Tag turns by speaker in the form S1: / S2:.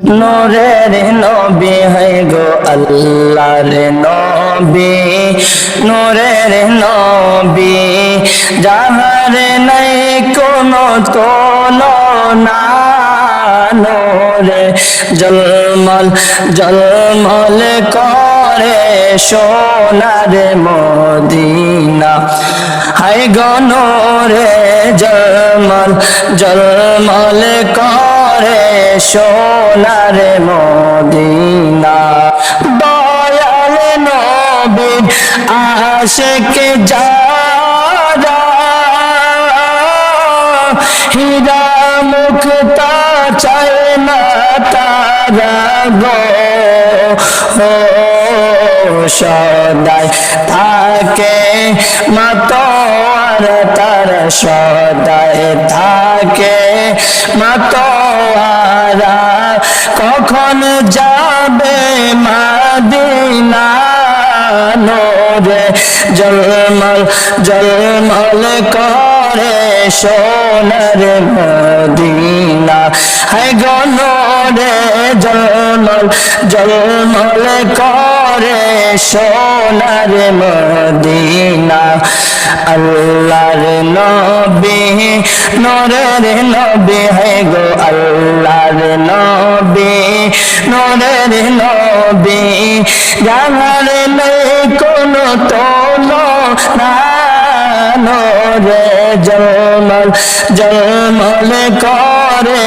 S1: নোরের নবী হয় গো আল্লাহর নবী। নোরের নবী, যাহার নাই কোনো তুলনা নোরে জলমল জলমল করে সোনার মদিনা। হাই গনরে জলমল জলমল করে সোনার মদিনা, দয়াল নবীর আশেক যারা হীরা মুক্তা চায় না তারা গো। সদাই থাকে মাতোয়ার তার সদাই থাকে মাতোয়ারা কখন যাবে মাদিনা নোরে? জলমল জলমল করে সোনার মদিনা। হাই গনরে জলমল জলমল করে সোনার মদিনা। আল্লাহর নবী, নরের নবী হে গো আল্লাহর নরের নবী জানার নেই কোনো তোল না নরে জলমল জলমল করে।